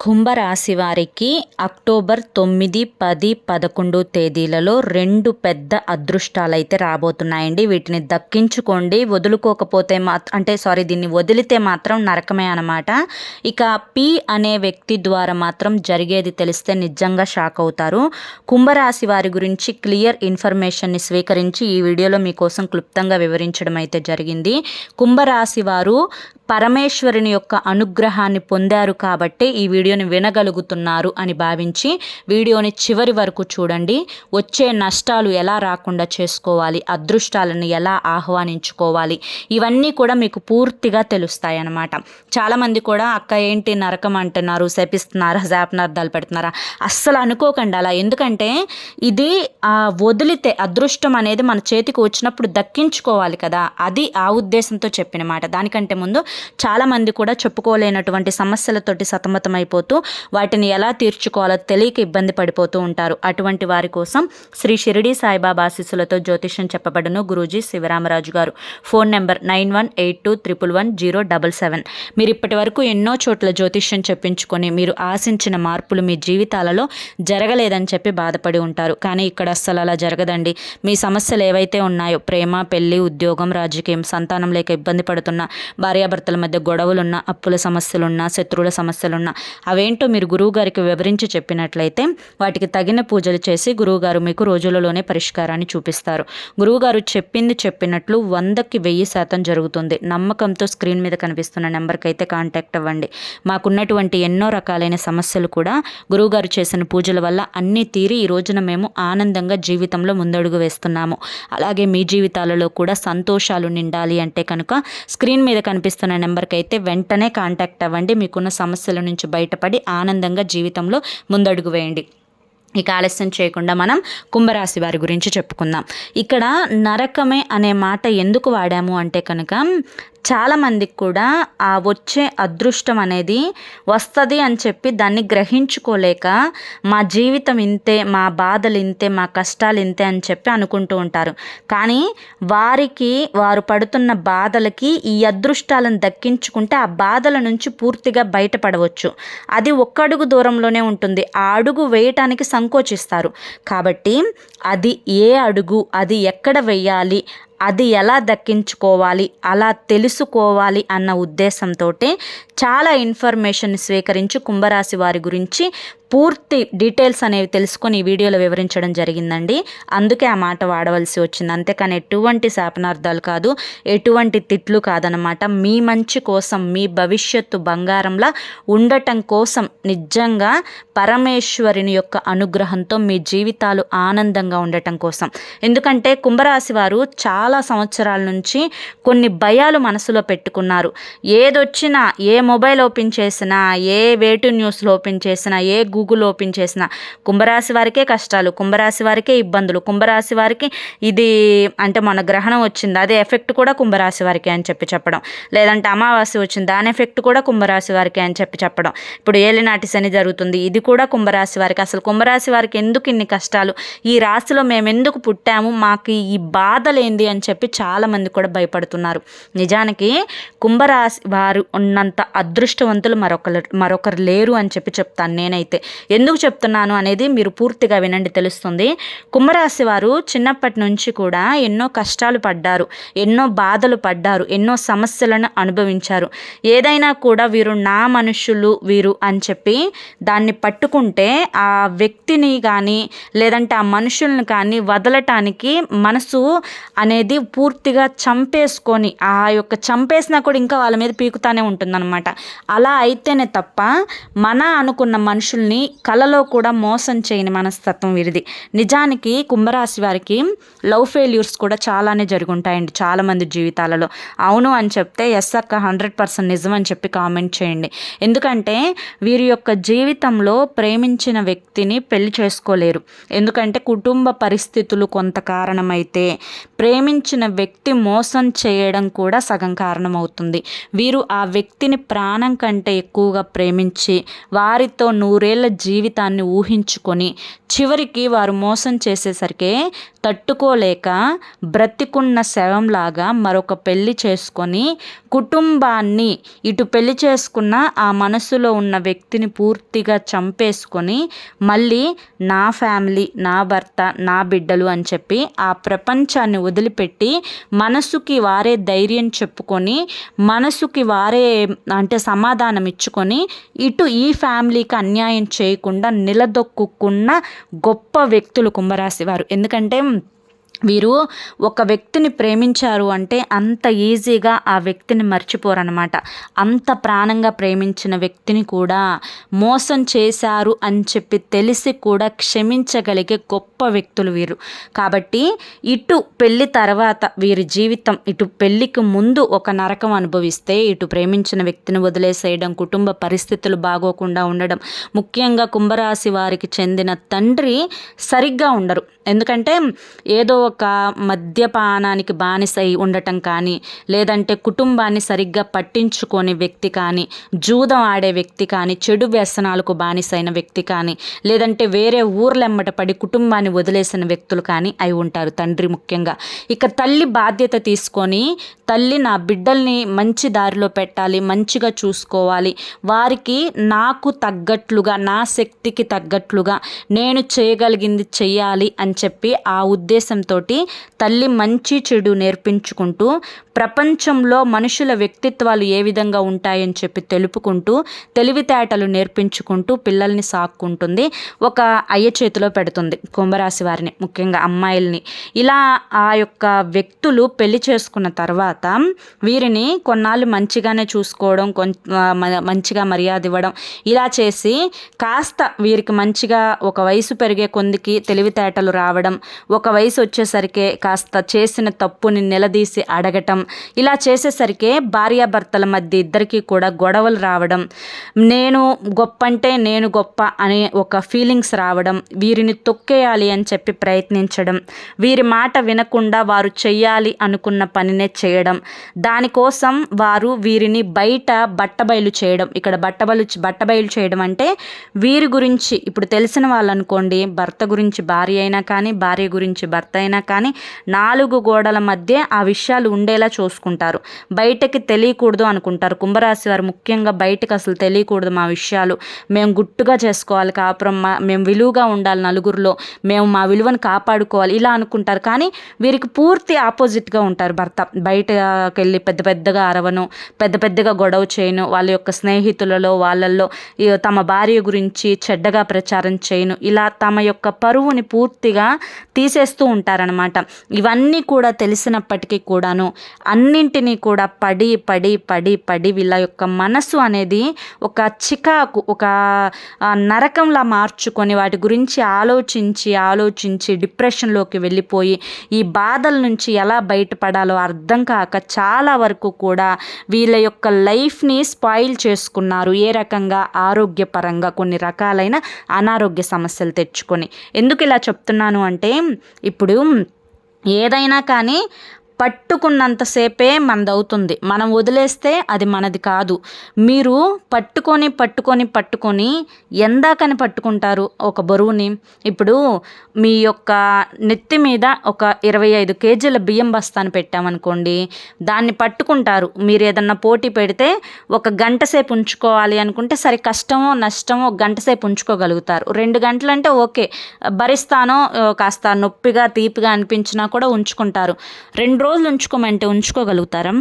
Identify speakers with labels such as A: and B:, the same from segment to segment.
A: కుంభరాశి వారికి అక్టోబర్ తొమ్మిది పది పదకొండు తేదీలలో రెండు పెద్ద అదృష్టాలు అయితే రాబోతున్నాయండి. వీటిని దక్కించుకోండి. వదులుకోకపోతే మా అంటే సారీ దీన్ని వదిలితే మాత్రం నరకమే అనమాట ఇక పి అనే వ్యక్తి ద్వారా మాత్రం జరిగేది తెలిస్తే నిజంగా షాక్ అవుతారు. కుంభరాశి వారి గురించి క్లియర్ ఇన్ఫర్మేషన్ని స్వీకరించి ఈ వీడియోలో మీకోసం క్లుప్తంగా వివరించడం అయితే జరిగింది. కుంభరాశి వారు పరమేశ్వరుని యొక్క అనుగ్రహాన్ని పొందారు కాబట్టే ఈ వీడియోని వినగలుగుతున్నారు అని భావించి వీడియోని చివరి వరకు చూడండి. వచ్చే నష్టాలు ఎలా రాకుండా చేసుకోవాలి అదృష్టాలను ఎలా ఆహ్వానించుకోవాలి ఇవన్నీ కూడా మీకు పూర్తిగా తెలుస్తాయి అన్నమాట చాలామంది కూడా అక్క ఏంటి నరకం అంటున్నారు శపిస్తున్నారా శాపనార్థాలు పెడుతున్నారా? అస్సలు అనుకోకండి అలా. ఎందుకంటే ఇది వదిలితే అదృష్టం అనేది మన చేతికి వచ్చినప్పుడు దక్కించుకోవాలి కదా. అది ఆ ఉద్దేశంతో చెప్పిన మాట దానికంటే ముందు చాలామంది కూడా చెప్పుకోలేనటువంటి సమస్యలతోటి సతమతమైపోతూ వాటిని ఎలా తీర్చుకోవాలో తెలియక ఇబ్బంది పడిపోతూ ఉంటారు. అటువంటి వారి కోసం శ్రీ షిరిడి సాయిబాబా ఆశీస్సులతో జ్యోతిష్యం చెప్పబడను గురూజీ శివరామరాజు గారు. Phone number nine one eight two triple one zero double seven. మీరు ఇప్పటి వరకు ఎన్నో చోట్ల జ్యోతిష్యం చెప్పించుకొని మీరు ఆశించిన మార్పులు మీ జీవితాలలో జరగలేదని చెప్పి బాధపడి ఉంటారు. కానీ ఇక్కడ అస్సలు అలా జరగదండి. మీ సమస్యలు ఏవైతే ఉన్నాయో ప్రేమ పెళ్ళి ఉద్యోగం రాజకీయం సంతానం లేక ఇబ్బంది పడుతున్న భార్యాభర్త భార్యాభర్తల మధ్య గొడవలున్నా అప్పుల సమస్యలున్నా శత్రువుల సమస్యలున్నా అవేంటో మీరు గురువుగారికి వివరించి చెప్పినట్లయితే వాటికి తగిన పూజలు చేసి గురువుగారు మీకు రోజులలోనే పరిష్కారాన్ని చూపిస్తారు. గురువుగారు చెప్పింది చెప్పినట్లు వందకి వెయ్యి శాతం జరుగుతుంది. నమ్మకంతో స్క్రీన్ మీద కనిపిస్తున్న నెంబర్కి అయితే కాంటాక్ట్ అవ్వండి. మాకున్నటువంటి ఎన్నో రకాలైన సమస్యలు కూడా గురువుగారు చేసిన పూజల వల్ల అన్నీ తీరి ఈ రోజున మేము ఆనందంగా జీవితంలో ముందడుగు వేస్తున్నాము. అలాగే మీ జీవితాలలో కూడా సంతోషాలు నిండాలి అంటే కనుక స్క్రీన్ మీద కనిపిస్తున్న నెంబర్కి అయితే వెంటనే కాంటాక్ట్ అవ్వండి. మీకున్న సమస్యల నుంచి బయటపడి ఆనందంగా జీవితంలో ముందడుగు వేయండి. ఇక ఆలస్యం చేయకుండా మనం కుంభరాశి వారి గురించి చెప్పుకుందాం. ఇక్కడ నరకమే అనే మాట ఎందుకు వాడాము అంటే కనుక చాలామందికి కూడా ఆ వచ్చే అదృష్టం అనేది వస్తుంది అని చెప్పి దాన్ని గ్రహించుకోలేక మా జీవితం ఇంతే మా బాధలు ఇంతే మా కష్టాలు ఇంతే అని చెప్పి అనుకుంటూ ఉంటారు. కానీ వారికి వారు పడుతున్న బాధలకి ఈ అదృష్టాలను దక్కించుకుంటే ఆ బాధల నుంచి పూర్తిగా బయటపడవచ్చు. అది ఒక్కడుగు దూరంలోనే ఉంటుంది. ఆ అడుగు వేయటానికి సంకోచిస్తారు. కాబట్టి అది ఏ అడుగు అది ఎక్కడ వేయాలి అది ఎలా దక్కించుకోవాలి అలా తెలుసుకోవాలి అన్న ఉద్దేశంతో చాలా ఇన్ఫర్మేషన్ స్వీకరించి కుంభరాశి వారి గురించి పూర్తి డీటెయిల్స్ అనేవి తెలుసుకొని ఈ వీడియోలో వివరించడం జరిగిందండి. అందుకే ఆ మాట వాడవలసి వచ్చింది. అంతేకాని ఎటువంటి శాపనార్థాలు కాదు ఎటువంటి తిట్లు కాదనమాట మీ మంచి కోసం మీ భవిష్యత్తు బంగారంలా ఉండటం కోసం నిజంగా పరమేశ్వరుని యొక్క అనుగ్రహంతో మీ జీవితాలు ఆనందంగా ఉండటం కోసం. ఎందుకంటే కుంభరాశి వారు చాలా సంవత్సరాల నుంచి కొన్ని భయాలు మనసులో పెట్టుకున్నారు. ఏదొచ్చినా ఏ మొబైల్ ఓపెన్ చేసినా ఏ వేటు న్యూస్లో ఓపెన్ చేసినా ఏ గూగుల్ ఓపెన్ చేసిన కుంభరాశి వారికే కష్టాలు కుంభరాశి వారికే ఇబ్బందులు కుంభరాశి వారికి ఇది అంటే మన గ్రహణం వచ్చింది అదే ఎఫెక్ట్ కూడా కుంభరాశి వారికి అని చెప్పి చెప్పడం. లేదంటే అమావాస్య వచ్చింది దాని ఎఫెక్ట్ కూడా కుంభరాశి వారికి అని చెప్పి చెప్పడం. ఇప్పుడు ఏలినాటి శని జరుగుతుంది ఇది కూడా కుంభరాశి వారికి. అసలు కుంభరాశి వారికి ఎందుకు ఇన్ని కష్టాలు? ఈ రాశిలో మేము ఎందుకు పుట్టాము? మాకు ఈ బాధలేంది అని చెప్పి చాలామంది కూడా భయపడుతున్నారు. నిజానికి కుంభరాశి వారు ఉన్నంత అదృష్టవంతులు మరొకరు మరొకరు లేరు అని చెప్పి చెప్తాను నేనైతే. ఎందుకు చెప్తున్నాను అనేది మీరు పూర్తిగా వినండి తెలుస్తుంది. కుంభరాశి వారు చిన్నప్పటి నుంచి కూడా ఎన్నో కష్టాలు పడ్డారు ఎన్నో బాధలు పడ్డారు ఎన్నో సమస్యలను అనుభవించారు. ఏదైనా కూడా వీరు నా మనుషులు వీరు అని చెప్పి దాన్ని పట్టుకుంటే ఆ వ్యక్తిని కానీ లేదంటే ఆ మనుషులను కానీ వదలటానికి మనసు అనేది పూర్తిగా చంపేసుకొని ఆ యొక్క చంపేసినా కూడా ఇంకా వాళ్ళ మీద పీకుతానే ఉంటుందన్నమాట. అలా అయితేనే తప్ప మన అనుకున్న మనుషుల్ని కలలో కూడా మోసం చేయని మనస్తత్వం వీరిది. నిజానికి కుంభరాశి వారికి లవ్ ఫెయిల్యూర్స్ కూడా చాలానే జరుగుంటాయండి చాలామంది జీవితాలలో. అవును అని చెప్తే ఎస్ అక్క హండ్రెడ్ పర్సెంట్ నిజం అని చెప్పి కామెంట్ చేయండి. ఎందుకంటే వీరి యొక్క జీవితంలో ప్రేమించిన వ్యక్తిని పెళ్ళి చేసుకోలేరు. ఎందుకంటే కుటుంబ పరిస్థితులు కొంత కారణమైతే ప్రేమించిన వ్యక్తి మోసం చేయడం కూడా సగం కారణమవుతుంది. వీరు ఆ వ్యక్తిని ప్రాణం కంటే ఎక్కువగా ప్రేమించి వారితో నూరేళ్ళ జీవితాన్ని ఊహించుకొని చివరికి వారు మోసం చేసేసరికి తట్టుకోలేక బ్రతికున్న శవంలాగా మరొక పెళ్ళి చేసుకొని కుటుంబాన్ని ఇటు పెళ్ళి చేసుకున్న ఆ మనసులో ఉన్న వ్యక్తిని పూర్తిగా చంపేసుకొని మళ్ళీ నా ఫ్యామిలీ నా భర్త నా బిడ్డలు అని చెప్పి ఆ ప్రపంచాన్ని వదిలిపెట్టి మనసుకి వారే ధైర్యం చెప్పుకొని మనసుకి వారే అంటే సమాధానం ఇచ్చుకొని ఇటు ఈ ఫ్యామిలీకి అన్యాయం చేయకుండా నిలదొక్కున్న గొప్ప వ్యక్తులు కుంభరాశి వారు. ఎందుకంటే వీరు ఒక వ్యక్తిని ప్రేమించారు అంటే అంత ఈజీగా ఆ వ్యక్తిని మర్చిపోరనమాట అంత ప్రాణంగా ప్రేమించిన వ్యక్తిని కూడా మోసం చేశారు అని చెప్పి తెలిసి కూడా క్షమించగలిగే గొప్ప వ్యక్తులు వీరు. కాబట్టి ఇటు పెళ్ళి తర్వాత వీరి జీవితం ఇటు పెళ్ళికి ముందు ఒక నరకం అనుభవిస్తే ఇటు ప్రేమించిన వ్యక్తిని వదిలేసేయడం కుటుంబ పరిస్థితులు బాగోకుండా ఉండడం ముఖ్యంగా కుంభరాశి వారికి చెందిన తండ్రి సరిగ్గా ఉండరు. ఎందుకంటే ఏదో ఒక మద్యపానానికి బానిసై ఉండటం కానీ లేదంటే కుటుంబాన్ని సరిగ్గా పట్టించుకోని వ్యక్తి కానీ జూదం ఆడే వ్యక్తి కానీ చెడు వ్యసనాలకు బానిసైన వ్యక్తి కానీ లేదంటే వేరే ఊర్లెమ్మట పడి కుటుంబాన్ని వదిలేసిన వ్యక్తులు కానీ అయి ఉంటారు తండ్రి ముఖ్యంగా. ఇక తల్లి బాధ్యత తీసుకొని తల్లి నా బిడ్డల్ని మంచి దారిలో పెట్టాలి మంచిగా చూసుకోవాలి. వారికి నాకు తగ్గట్లుగా నా శక్తికి తగ్గట్లుగా నేను చేయగలిగింది చెయ్యాలి అని చెప్పి ఆ ఉద్దేశంతో తల్లి మంచి చెడు నేర్పించుకుంటూ ప్రపంచంలో మనుషుల వ్యక్తిత్వాలు ఏ విధంగా ఉంటాయని చెప్పి తెలుపుకుంటూ తెలివితేటలు నేర్పించుకుంటూ పిల్లల్ని సాక్కుంటుంది ఒక అయ్య చేతిలో పెడుతుంది కుంభరాశి వారిని ముఖ్యంగా అమ్మాయిల్ని. ఇలా ఆ యొక్క వ్యక్తులు పెళ్ళి చేసుకున్న తర్వాత వీరిని కొన్నాళ్ళు మంచిగానే చూసుకోవడం మంచిగా మర్యాద ఇవ్వడం ఇలా చేసి కాస్త వీరికి మంచిగా ఒక వయసు పెరిగే కొందికి తెలివితేటలు రావడం ఒక వయసు వచ్చేసరికి కాస్త చేసిన తప్పుని నిలదీసి అడగటం ఇలా చేసేసరికే భార్యాభర్తల మధ్య ఇద్దరికీ కూడా గొడవలు రావడం నేను గొప్ప అంటే నేను గొప్ప అనే ఒక ఫీలింగ్స్ రావడం వీరిని తొక్కేయాలి అని చెప్పి ప్రయత్నించడం వీరి మాట వినకుండా వారు చెయ్యాలి అనుకున్న పనినే చేయడం దానికోసం వారు వీరిని బయట బట్టబయలు చేయడం ఇక్కడ బట్టబయలు బట్టబయలు చేయడం అంటే వీరి గురించి ఇప్పుడు తెలిసిన వాళ్ళు అనుకోండి భర్త గురించి భార్య అయినా కానీ భార్య గురించి భర్త అయినా కానీ నాలుగు గోడల మధ్య ఆ విషయాలు ఉండేలా చూసుకుంటారు. బయటకి తెలియకూడదు అనుకుంటారు. కుంభరాశి వారు ముఖ్యంగా బయటకు అసలు తెలియకూడదు మా విషయాలు. మేము గుట్టుగా చేసుకోవాలి కాపురం మా మేము విలువగా ఉండాలి నలుగురిలో. మేము మా విలువను కాపాడుకోవాలి ఇలా అనుకుంటారు. కానీ వీరికి పూర్తి ఆపోజిట్గా ఉంటారు భర్త. బయటకు వెళ్ళి పెద్ద పెద్దగా అరవను పెద్ద పెద్దగా గొడవ చేయను వాళ్ళ యొక్క స్నేహితులలో వాళ్ళల్లో తమ భార్య గురించి చెడ్డగా ప్రచారం చేయను. ఇలా తమ యొక్క పరువుని పూర్తిగా తీసేస్తూ ఉంటారు. చేస్తారనమాట ఇవన్నీ కూడా తెలిసినప్పటికీ కూడాను అన్నింటినీ కూడా పడి పడి పడి పడి వీళ్ళ యొక్క మనసు అనేది ఒక చికాకు ఒక నరకంలా మార్చుకొని వాటి గురించి ఆలోచించి ఆలోచించి డిప్రెషన్లోకి వెళ్ళిపోయి ఈ బాధల నుంచి ఎలా బయటపడాలో అర్థం కాక చాలా వరకు కూడా వీళ్ళ యొక్క లైఫ్ని స్పాయిల్ చేసుకున్నారు ఏ రకంగా? ఆరోగ్యపరంగా కొన్ని రకాలైన అనారోగ్య సమస్యలు తెచ్చుకొని. ఎందుకు ఇలా చెప్తున్నాను అంటే ఇప్పుడు ఏదైనా కానీ పట్టుకున్నంతసేపే మనదవుతుంది. మనం వదిలేస్తే అది మనది కాదు. మీరు పట్టుకొని పట్టుకొని పట్టుకొని ఎందాకని పట్టుకుంటారు ఒక బరువుని. ఇప్పుడు మీ యొక్క నెత్తి మీద ఒక ఇరవై ఐదు కేజీల బియ్యం బస్తాను పెట్టామనుకోండి దాన్ని పట్టుకుంటారు. మీరు ఏదన్నా పోటీ పెడితే ఒక గంట సేపు ఉంచుకోవాలి అనుకుంటే సరే కష్టమో నష్టమో గంట సేపు ఉంచుకోగలుగుతారు. రెండు గంటలు అంటే ఓకే. భరిస్తానో కాస్త నొప్పిగా తీపిగా అనిపించినా కూడా ఉంచుకుంటారు. రెండు రోజులు ఉంచుకోమంటే ఉంచుకోగలుగుతారా?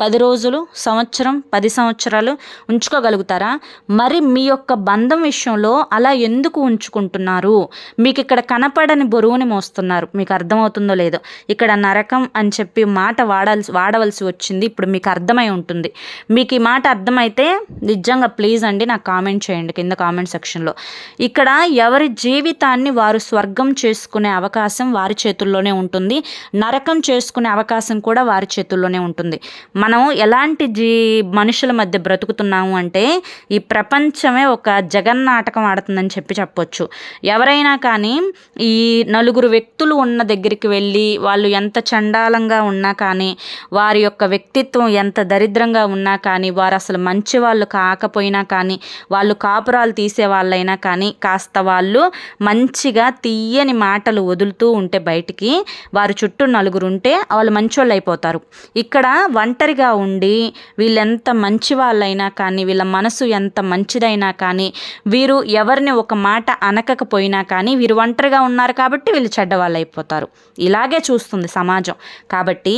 A: పది రోజులు సంవత్సరం పది సంవత్సరాలు ఉంచుకోగలుగుతారా? మరి మీ యొక్క బంధం విషయంలో అలా ఎందుకు ఉంచుకుంటున్నారు? మీకు ఇక్కడ కనపడని బరువుని మోస్తున్నారు. మీకు అర్థమవుతుందో లేదో. ఇక్కడ నరకం అని చెప్పి మాట వాడాల్సి వాడవలసి వచ్చింది. ఇప్పుడు మీకు అర్థమై ఉంటుంది. మీకు ఈ మాట అర్థమైతే నిజంగా ప్లీజ్ అండి నాకు కామెంట్ చేయండి కింద కామెంట్ సెక్షన్లో. ఇక్కడ ఎవరి జీవితాన్ని వారు స్వర్గం చేసుకునే అవకాశం వారి చేతుల్లోనే ఉంటుంది. నరకం చేసుకునే అవకాశం కూడా వారి చేతుల్లోనే ఉంటుంది. మనం ఎలాంటి జీ మనుషుల మధ్య బ్రతుకుతున్నాము అంటే ఈ ప్రపంచమే ఒక జగన్నాటకం ఆడుతుందని చెప్పి చెప్పొచ్చు. ఎవరైనా కానీ ఈ నలుగురు వ్యక్తులు ఉన్న దగ్గరికి వెళ్ళి వాళ్ళు ఎంత చండాలంగా ఉన్నా కానీ వారి యొక్క వ్యక్తిత్వం ఎంత దరిద్రంగా ఉన్నా కానీ వారు అసలు మంచి వాళ్ళు కాకపోయినా కానీ వాళ్ళు కాపురాలు తీసే వాళ్ళైనా కానీ కాస్త వాళ్ళు మంచిగా తీయని మాటలు వదులుతూ ఉంటే బయటికి వారి చుట్టూ నలుగురు ఉంటే వాళ్ళు మంచోళ్ళు అయిపోతారు. ఇక్కడ ఒంటరి ఒంటరిగా ఉండి వీళ్ళెంత మంచి వాళ్ళైనా కానీ వీళ్ళ మనసు ఎంత మంచిదైనా కానీ వీరు ఎవరిని ఒక మాట అనకపోయినా కానీ వీరు ఒంటరిగా ఉన్నారు కాబట్టి వీళ్ళు చెడ్డవాళ్ళు అయిపోతారు. ఇలాగే చూస్తుంది సమాజం. కాబట్టి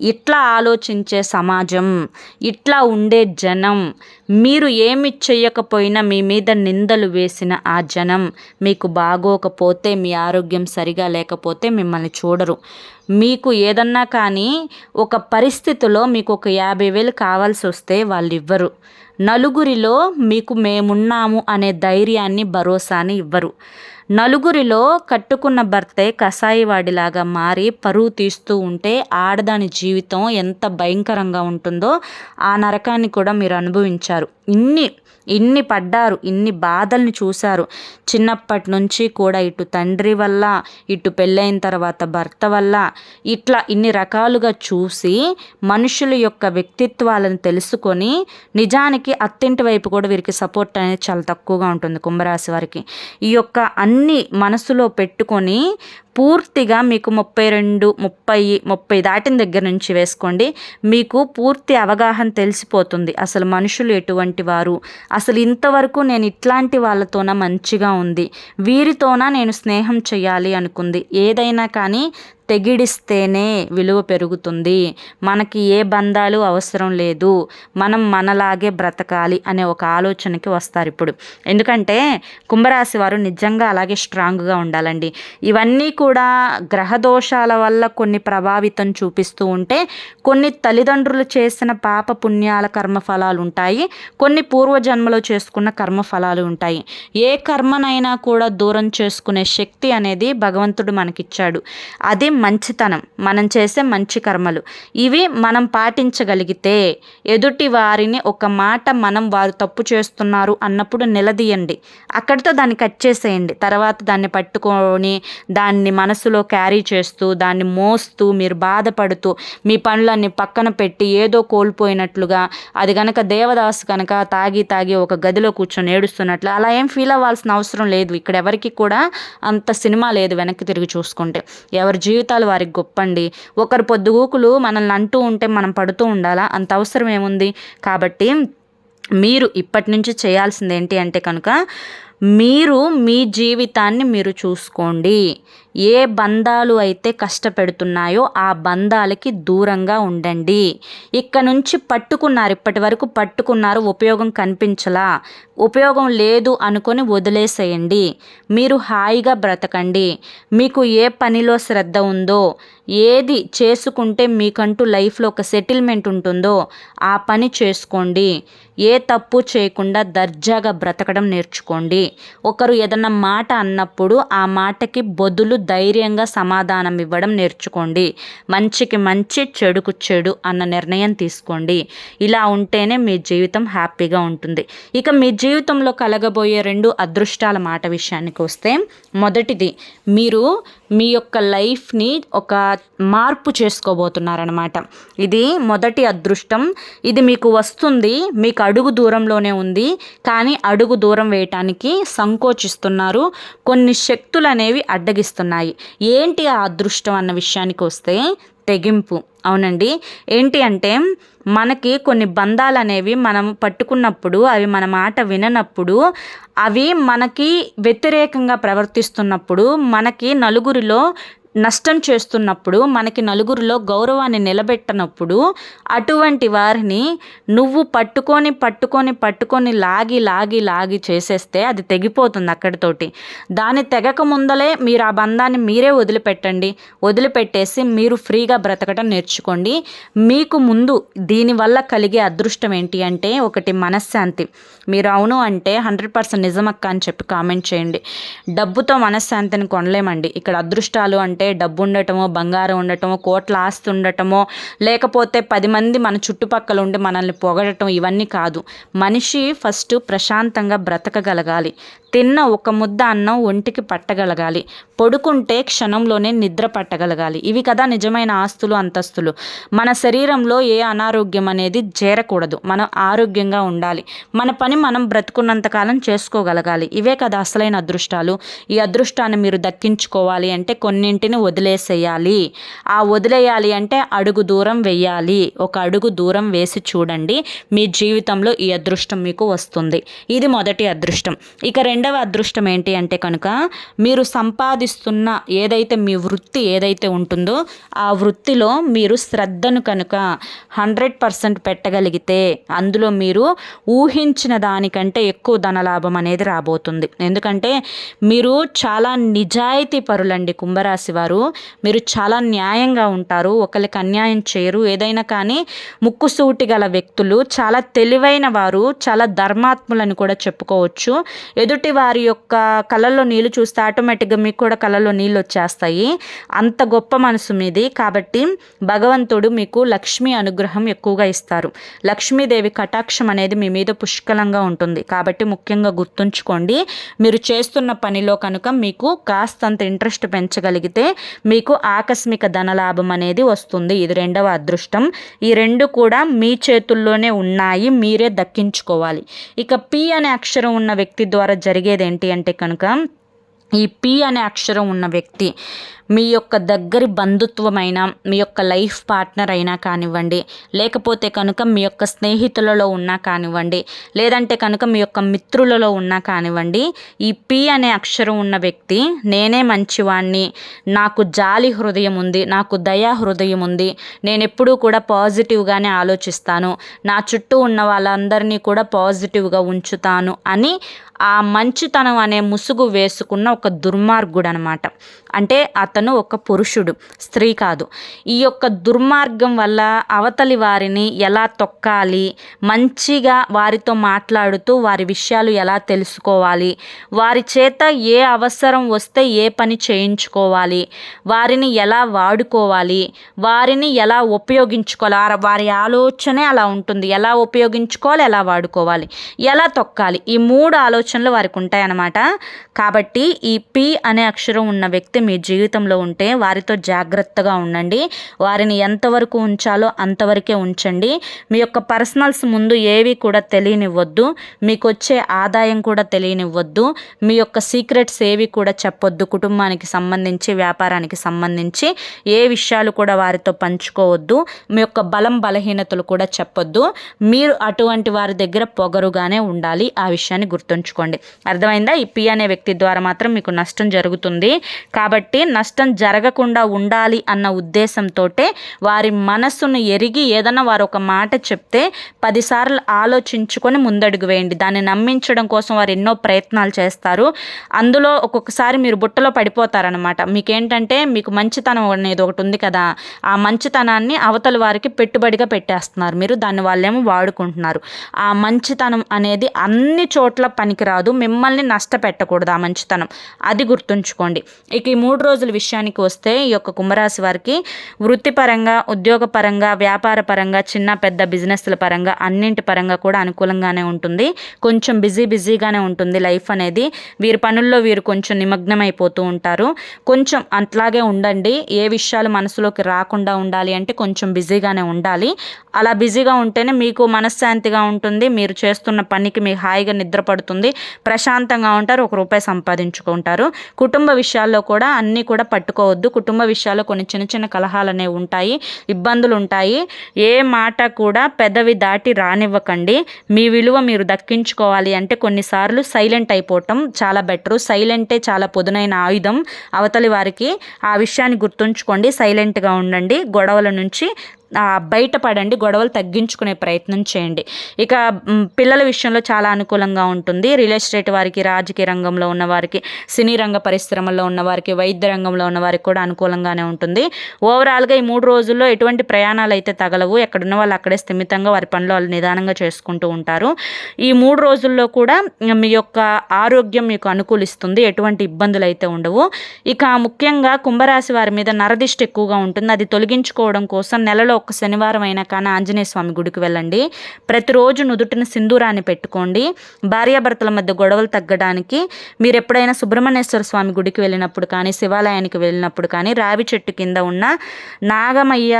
A: ఇట్లా ఆలోచించే సమాజం ఇట్లా ఉండే జనం మీరు ఏమి చేయకపోయినా మీ మీద నిందలు వేసిన ఆ జనం మీకు బాగోకపోతే మీ ఆరోగ్యం సరిగా లేకపోతే మిమ్మల్ని చూడరు. మీకు ఏదన్నా కానీ ఒక పరిస్థితిలో మీకు ఒక యాభై వేలు కావాల్సి వస్తే వాళ్ళు ఇవ్వరు నలుగురిలో మీకు మేమున్నాము అనే ధైర్యాన్ని భరోసాని ఇవ్వరు. నలుగురిలో కట్టుకున్న భర్తే కషాయివాడిలాగా మారి పరువు తీస్తూ ఉంటే ఆడదాని జీవితం ఎంత భయంకరంగా ఉంటుందో ఆ నరకాన్ని కూడా మీరు అనుభవించారు. ఇన్ని ఇన్ని పడ్డారు ఇన్ని బాధల్ని చూశారు. చిన్నప్పటి నుంచి కూడా ఇటు తండ్రి వల్ల ఇటు పెళ్ళైన తర్వాత భర్త వల్ల ఇట్లా ఇన్ని రకాలుగా చూసి మనుషుల యొక్క వ్యక్తిత్వాలను తెలుసుకొని నిజానికి అత్తింటి వైపు కూడా వీరికి సపోర్ట్ అనేది చాలా తక్కువగా ఉంటుంది కుంభరాశి వారికి. ఈ యొక్క అన్ని మనసులో పెట్టుకొని పూర్తిగా మీకు ముప్పై రెండు ముప్పై ముప్పై దాటిన దగ్గర నుంచి వేసుకోండి. మీకు పూర్తి అవగాహన తెలిసిపోతుంది. అసలు మనుషులు ఎటువంటి వారు? అసలు ఇంతవరకు నేను ఇట్లాంటి వాళ్ళతోన మంచిగా ఉంది? వీరితోన నేను స్నేహం చేయాలి అనుకుంది? ఏదైనా కానీ తెగిడిస్తేనే విలువ పెరుగుతుంది. మనకి ఏ బంధాలు అవసరం లేదు. మనం మనలాగే బ్రతకాలి అనే ఒక ఆలోచనకి వస్తారు ఇప్పుడు. ఎందుకంటే కుంభరాశి వారు నిజంగా అలాగే స్ట్రాంగ్గా ఉండాలండి. ఇవన్నీ కూడా గ్రహ దోషాల వల్ల కొన్ని ప్రభావితం చూపిస్తూ ఉంటే కొన్ని తల్లిదండ్రులు చేసిన పాప పుణ్యాల కర్మఫలాలు ఉంటాయి. కొన్ని పూర్వజన్మలో చేసుకున్న కర్మఫలాలు ఉంటాయి. ఏ కర్మనైనా కూడా దూరం చేసుకునే శక్తి అనేది భగవంతుడు మనకిచ్చాడు. అది మంచితనం మనం చేసే మంచి కర్మలు. ఇవి మనం పాటించగలిగితే ఎదుటి వారిని ఒక మాట మనం వారు తప్పు చేస్తున్నారు అన్నప్పుడు నిలదీయండి. అక్కడితో దాన్ని కట్ చేసేయండి. తర్వాత దాన్ని పట్టుకొని దాన్ని మనసులో క్యారీ చేస్తూ దాన్ని మోస్తూ మీరు బాధపడుతూ మీ పనులన్నీ పక్కన పెట్టి ఏదో కోల్పోయినట్లుగా అది కనుక దేవదాసు కనుక తాగి తాగి ఒక గదిలో కూర్చొని ఏడుస్తున్నట్లు అలా ఏం ఫీల్ అవ్వాల్సిన అవసరం లేదు. ఇక్కడ ఎవరికి కూడా అంత సినిమా లేదు వెనక్కి తిరిగి చూసుకుంటే. ఎవరి జీవితం జీవితాలు వారికి గొప్పండి. ఒకరు పొద్దుగూకులు మనల్ని అంటూ ఉంటే మనం పడుతూ ఉండాలా? అంత అవసరం ఏముంది? కాబట్టి మీరు ఇప్పటి నుంచి చేయాల్సింది ఏంటి అంటే కనుక మీరు మీ జీవితాన్ని మీరు చూసుకోండి. ఏ బంధాలు అయితే కష్టపెడుతున్నాయో ఆ బంధాలకి దూరంగా ఉండండి. ఇక్కడ నుంచి పట్టుకున్నారు ఇప్పటి వరకు పట్టుకున్నారు ఉపయోగం కనిపించలా. ఉపయోగం లేదు అనుకొని వదిలేసేయండి. మీరు హాయిగా బ్రతకండి. మీకు ఏ పనిలో శ్రద్ధ ఉందో ఏది చేసుకుంటే మీకంటూ లైఫ్లో ఒక సెటిల్మెంట్ ఉంటుందో ఆ పని చేసుకోండి. ఏ తప్పు చేయకుండా దర్జాగా బ్రతకడం నేర్చుకోండి. ఒకరు ఏదన్నా మాట అన్నప్పుడు ఆ మాటకి బదులు ధైర్యంగా సమాధానం ఇవ్వడం నేర్చుకోండి. మంచికి మంచి చెడుకు చెడు అన్న నిర్ణయం తీసుకోండి. ఇలా ఉంటేనే మీ జీవితం హ్యాపీగా ఉంటుంది. ఇక మీ జీవితంలో కలగబోయే రెండు అదృష్టాల మాట విషయానికి వస్తే మొదటిది మీరు మీ యొక్క లైఫ్ని ఒక మార్పు చేసుకోబోతున్నారనమాట ఇది మొదటి అదృష్టం. ఇది మీకు వస్తుంది మీకు అడుగు దూరంలోనే ఉంది కానీ అడుగు దూరం వేయటానికి సంకోచిస్తున్నారు. కొన్ని శక్తులు అనేవి అడ్డగిస్తున్నాయి. ఏంటి ఆ అదృష్టం అన్న విషయానికి వస్తే తెగింపు. అవునండి. ఏంటి అంటే మనకి కొన్ని బంధాలు అనేవి మనం పట్టుకున్నప్పుడు అవి మన మాట విననప్పుడు అవి మనకి వ్యతిరేకంగా ప్రవర్తిస్తున్నప్పుడు మనకి నలుగురిలో నష్టం చేస్తున్నప్పుడు మనకి నలుగురిలో గౌరవాన్ని నిలబెట్టనప్పుడు అటువంటి వారిని నువ్వు పట్టుకొని పట్టుకొని పట్టుకొని లాగి లాగి లాగి చేసేస్తే అది తెగిపోతుంది అక్కడితోటి. దాని తెగక ముందలే మీరు ఆ బంధాన్ని మీరే వదిలిపెట్టండి. వదిలిపెట్టేసి మీరు ఫ్రీగా బ్రతకటం నేర్చుకోండి. మీకు ముందు దీనివల్ల కలిగే అదృష్టం ఏంటి అంటే ఒకటి మనశ్శాంతి. మీరు అవును అంటే హండ్రెడ్ పర్సెంట్ నిజమక్క అని చెప్పి కామెంట్ చేయండి. డబ్బుతో మనశ్శాంతిని కొనలేమండి. ఇక్కడ అదృష్టాలు అంటే అంటే డబ్బు ఉండటమో బంగారం ఉండటమో కోట్ల ఆస్తి ఉండటమో లేకపోతే పది మంది మన చుట్టుపక్కల ఉండి మనల్ని పొగడటం ఇవన్నీ కాదు. మనిషి ఫస్ట్ ప్రశాంతంగా బ్రతకగలగాలి. తిన్న ఒక ముద్ద అన్నం ఒంటికి పట్టగలగాలి. పడుకుంటే క్షణంలోనే నిద్ర పట్టగలగాలి. ఇవి కదా నిజమైన ఆస్తులు అంతస్తులు. మన శరీరంలో ఏ అనారోగ్యం అనేది చేరకూడదు. మనం ఆరోగ్యంగా ఉండాలి. మన పని మనం బ్రతుకున్నంతకాలం చేసుకోగలగాలి. ఇవే కదా అసలైన అదృష్టాలు. ఈ అదృష్టాన్ని మీరు దక్కించుకోవాలి అంటే కొన్నింటిని వదిలేసేయాలి. ఆ వదిలేయాలి అంటే అడుగు దూరం వెయ్యాలి ఒక అడుగు దూరం వేసి చూడండి. మీ జీవితంలో ఈ అదృష్టం మీకు వస్తుంది. ఇది మొదటి అదృష్టం. ఇక రెండు రెండవ అదృష్టం ఏంటి అంటే కనుక మీరు సంపాదిస్తున్న ఏదైతే మీ వృత్తి ఏదైతే ఉంటుందో ఆ వృత్తిలో మీరు శ్రద్ధను కనుక హండ్రెడ్ పర్సెంట్ పెట్టగలిగితే అందులో మీరు ఊహించిన దానికంటే ఎక్కువ ధనలాభం అనేది రాబోతుంది. ఎందుకంటే మీరు చాలా నిజాయితీ పరులండి కుంభరాశి వారు. మీరు చాలా న్యాయంగా ఉంటారు. ఒకరికి అన్యాయం చేయరు. ఏదైనా కానీ ముక్కుసూటి గల వ్యక్తులు చాలా తెలివైన వారు చాలా ధర్మాత్ములని కూడా చెప్పుకోవచ్చు. ఎదుటి వారి యొక్క కళ్ళల్లో నీళ్ళు చూస్తే ఆటోమేటిక్గా మీకు కూడా కళ్ళలో నీళ్ళు వచ్చేస్తాయి. అంత గొప్ప మనసు మీది. కాబట్టి భగవంతుడు మీకు లక్ష్మీ అనుగ్రహం ఎక్కువగా ఇస్తారు. లక్ష్మీదేవి కటాక్షం అనేది మీ మీద పుష్కలంగా ఉంటుంది. కాబట్టి ముఖ్యంగా గుర్తుంచుకోండి మీరు చేస్తున్న పనిలో కనుక మీకు కాస్తంత ఇంట్రెస్ట్ పెంచగలిగితే మీకు ఆకస్మిక ధనలాభం అనేది వస్తుంది. ఇది రెండవ అదృష్టం. ఈ రెండు కూడా మీ చేతుల్లోనే ఉన్నాయి. మీరే దక్కించుకోవాలి. ఇక పి అనే అక్షరం ఉన్న వ్యక్తి ద్వారా జరిగేది ఏంటి అంటే కనుక ఈ పి అనే అక్షరం ఉన్న వ్యక్తి మీ యొక్క దగ్గరి బంధుత్వమైన మీ యొక్క లైఫ్ పార్ట్నర్ అయినా కానివ్వండి లేకపోతే కనుక మీ యొక్క స్నేహితులలో ఉన్నా కానివ్వండి లేదంటే కనుక మీ యొక్క మిత్రులలో ఉన్నా కానివ్వండి ఈ పి అనే అక్షరం ఉన్న వ్యక్తి నేనే మంచివాణ్ణి నాకు జాలి హృదయం ఉంది నాకు దయా హృదయం ఉంది నేను ఎప్పుడూ కూడా పాజిటివ్గానే ఆలోచిస్తాను నా చుట్టూ ఉన్న వాళ్ళందరినీ కూడా పాజిటివ్గా ఉంచుతాను అని ఆ మంచుతనం అనే ముసుగు వేసుకున్న ఒక దుర్మార్గుడు అనమాట అంటే అతను ఒక పురుషుడు స్త్రీ కాదు. ఈ యొక్క దుర్మార్గం వల్ల అవతలి వారిని ఎలా తొక్కాలి మంచిగా వారితో మాట్లాడుతూ వారి విషయాలు ఎలా తెలుసుకోవాలి వారి చేత ఏ అవసరం వస్తే ఏ పని చేయించుకోవాలి వారిని ఎలా వాడుకోవాలి వారిని ఎలా ఉపయోగించుకోవాలి వారి ఆలోచనే అలా ఉంటుంది. ఎలా ఉపయోగించుకోవాలి ఎలా వాడుకోవాలి ఎలా తొక్కాలి. ఈ మూడు ఆలోచన ఆలోచనలు వారికి ఉంటాయన్నమాట. కాబట్టి ఈ పి అనే అక్షరం ఉన్న వ్యక్తి మీ జీవితంలో ఉంటే వారితో జాగ్రత్తగా ఉండండి. వారిని ఎంతవరకు ఉంచాలో అంతవరకే ఉంచండి. మీ యొక్క పర్సనల్స్ ముందు ఏవి కూడా తెలియనివ్వద్దు. మీకు వచ్చే ఆదాయం కూడా తెలియనివ్వద్దు. మీ యొక్క సీక్రెట్స్ ఏవి కూడా చెప్పొద్దు. కుటుంబానికి సంబంధించి వ్యాపారానికి సంబంధించి ఏ విషయాలు కూడా వారితో పంచుకోవద్దు. మీ యొక్క బలం బలహీనతలు కూడా చెప్పొద్దు. మీరు అటువంటి వారి దగ్గర పొగరుగానే ఉండాలి. ఆ విషయాన్ని గుర్తుంచుకోండి అర్థమైందా? ఈ పి అనే వ్యక్తి ద్వారా మాత్రం మీకు నష్టం జరుగుతుంది. కాబట్టి నష్టం జరగకుండా ఉండాలి అన్న ఉద్దేశంతో వారి మనస్సును ఎరిగి ఏదైనా వారు ఒక మాట చెప్తే పదిసార్లు ఆలోచించుకొని ముందడుగు వేయండి. దాన్ని నమ్మించడం కోసం వారు ఎన్నో ప్రయత్నాలు చేస్తారు. అందులో ఒక్కొక్కసారి మీరు బుట్టలో పడిపోతారనమాట మీకేంటంటే మీకు మంచితనం అనేది ఒకటి ఉంది కదా. ఆ మంచితనాన్ని అవతల వారికి పెట్టుబడిగా పెట్టేస్తున్నారు. మీరు దాన్ని వాళ్ళేమో వాడుకుంటున్నారు. ఆ మంచితనం అనేది అన్ని చోట్ల రాదు మిమ్మల్ని నష్టపెట్టకూడదు ఆ మంచితనం. అది గుర్తుంచుకోండి. ఇక ఈ మూడు రోజుల విషయానికి వస్తే ఈ యొక్క కుంభరాశి వారికి వృత్తిపరంగా ఉద్యోగపరంగా వ్యాపార పరంగా చిన్న పెద్ద బిజినెస్ల పరంగా అన్నింటి పరంగా కూడా అనుకూలంగానే ఉంటుంది. కొంచెం బిజీ బిజీగానే ఉంటుంది లైఫ్ అనేది. వీరి పనుల్లో వీరు కొంచెం నిమగ్నమైపోతూ ఉంటారు. కొంచెం అట్లాగే ఉండండి. ఏ విషయాలు మనసులోకి రాకుండా ఉండాలి అంటే కొంచెం బిజీగానే ఉండాలి. అలా బిజీగా ఉంటేనే మీకు మనశ్శాంతిగా ఉంటుంది. మీరు చేస్తున్న పనికి మీకు హాయిగా నిద్ర పడుతుంది ప్రశాంతంగా ఉంటారు ఒక రూపాయి సంపాదించుకుంటారు. కుటుంబ విషయాల్లో కూడా అన్నీ కూడా పట్టుకోవద్దు. కుటుంబ విషయాల్లో కొన్ని చిన్న చిన్న కలహాలు అనేవి ఉంటాయి ఇబ్బందులు ఉంటాయి. ఏ మాట కూడా పెదవి దాటి రానివ్వకండి. మీ విలువ మీరు దక్కించుకోవాలి అంటే కొన్నిసార్లు సైలెంట్ అయిపోవటం చాలా బెటరు. సైలెంటే చాలా పొదునైన ఆయుధం. అవతలి వారికి ఆ విషయాన్ని గుర్తుంచుకోండి సైలెంట్గా ఉండండి. గొడవల నుంచి బయటపడండి గొడవలు తగ్గించుకునే ప్రయత్నం చేయండి. ఇక పిల్లల విషయంలో చాలా అనుకూలంగా ఉంటుంది. రియల్ ఎస్టేట్ వారికి రాజకీయ రంగంలో ఉన్న వారికి సినీ రంగ పరిశ్రమల్లో ఉన్న వారికి వైద్య రంగంలో ఉన్న వారికి కూడా అనుకూలంగానే ఉంటుంది. ఓవరాల్గా ఈ మూడు రోజుల్లో ఎటువంటి ప్రయాణాలు అయితే తగలవు. ఎక్కడున్న వాళ్ళు అక్కడే స్థిమితంగా వారి పనులు వాళ్ళు నిదానంగా చేసుకుంటూ ఉంటారు. ఈ మూడు రోజుల్లో కూడా మీ యొక్క ఆరోగ్యం మీకు అనుకూలిస్తుంది. ఎటువంటి ఇబ్బందులు అయితే ఉండవు. ఇక ముఖ్యంగా కుంభరాశి వారి మీద నరదిష్టి ఎక్కువగా ఉంటుంది. అది తొలగించుకోవడం కోసం నెలలో ఒక్క శనివారం అయినా కానీ ఆంజనేయ స్వామి గుడికి వెళ్ళండి. ప్రతిరోజు నుదుటిన సింధూరాన్ని పెట్టుకోండి. భార్యాభర్తల మధ్య గొడవలు తగ్గడానికి మీరు ఎప్పుడైనా సుబ్రహ్మణ్యేశ్వర స్వామి గుడికి వెళ్ళినప్పుడు కానీ శివాలయానికి వెళ్ళినప్పుడు కానీ రావి చెట్టు కింద ఉన్న నాగమయ్య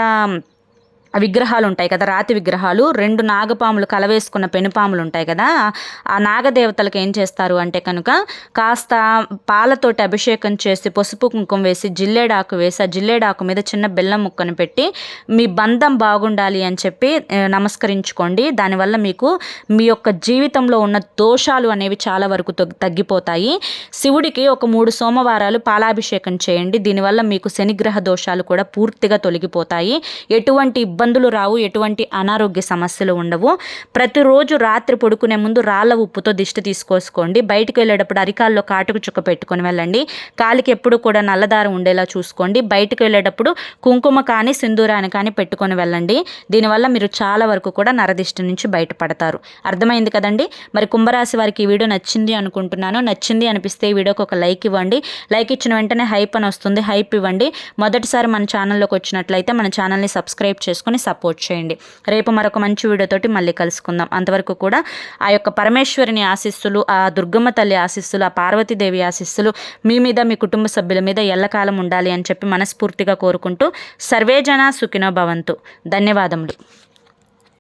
A: విగ్రహాలు ఉంటాయి కదా రాతి విగ్రహాలు. రెండు నాగపాములు కలవేసుకున్న పెనుపాములు ఉంటాయి కదా ఆ నాగదేవతలకు ఏం చేస్తారు అంటే కనుక కాస్త పాలతోటి అభిషేకం చేసి పసుపు కుంకుమ వేసి జిల్లేడాకు వేసి ఆ జిల్లేడాకు మీద చిన్న బెల్లం ముక్కను పెట్టి మీ బంధం బాగుండాలి అని చెప్పి నమస్కరించుకోండి. దానివల్ల మీకు మీ యొక్క జీవితంలో ఉన్న దోషాలు అనేవి చాలా వరకు తగ్గిపోతాయి. శివుడికి ఒక మూడు సోమవారాలు పాలాభిషేకం చేయండి. దీనివల్ల మీకు శనిగ్రహ దోషాలు కూడా పూర్తిగా తొలగిపోతాయి. ఎటువంటి ఇబ్బందులు రావు ఎటువంటి అనారోగ్య సమస్యలు ఉండవు. ప్రతిరోజు రాత్రి పడుకునే ముందు రాళ్ళ ఉప్పుతో దిష్టి తీసుకోసుకోండి. బయటకు వెళ్ళేటప్పుడు అరికాల్లో కాటుకు చుక్క పెట్టుకొని వెళ్ళండి. కాలికి ఎప్పుడు కూడా నల్లదారం ఉండేలా చూసుకోండి. బయటకు వెళ్ళేటప్పుడు కుంకుమ కానీ సింధూరాన్ని కానీ పెట్టుకొని వెళ్ళండి. దీనివల్ల మీరు చాలా వరకు కూడా నరదిష్టి నుంచి బయటపడతారు. అర్థమైంది కదండి? మరి కుంభరాశి వారికి ఈ వీడియో నచ్చింది అనుకుంటున్నాను. నచ్చింది అనిపిస్తే ఈ వీడియోకి ఒక లైక్ ఇవ్వండి. లైక్ ఇచ్చిన వెంటనే హైప్ అని వస్తుంది. హైప్ ఇవ్వండి. మొదటిసారి మన ఛానల్లోకి వచ్చినట్లయితే మన ఛానల్ని సబ్స్క్రైబ్ చేసుకొని చేసుకుని సపోర్ట్ చేయండి. రేపు మరొక మంచి వీడియోతోటి మళ్ళీ కలుసుకుందాం. అంతవరకు కూడా ఆ యొక్క పరమేశ్వరిని ఆశిస్సులు ఆ దుర్గమ్మ తల్లి ఆశిస్సులు ఆ పార్వతీదేవి ఆశిస్సులు మీ మీద మీ కుటుంబ సభ్యుల మీద ఎల్లకాలం ఉండాలి అని చెప్పి మనస్ఫూర్తిగా కోరుకుంటూ సర్వేజన సుఖినో భవంతు. ధన్యవాదములు.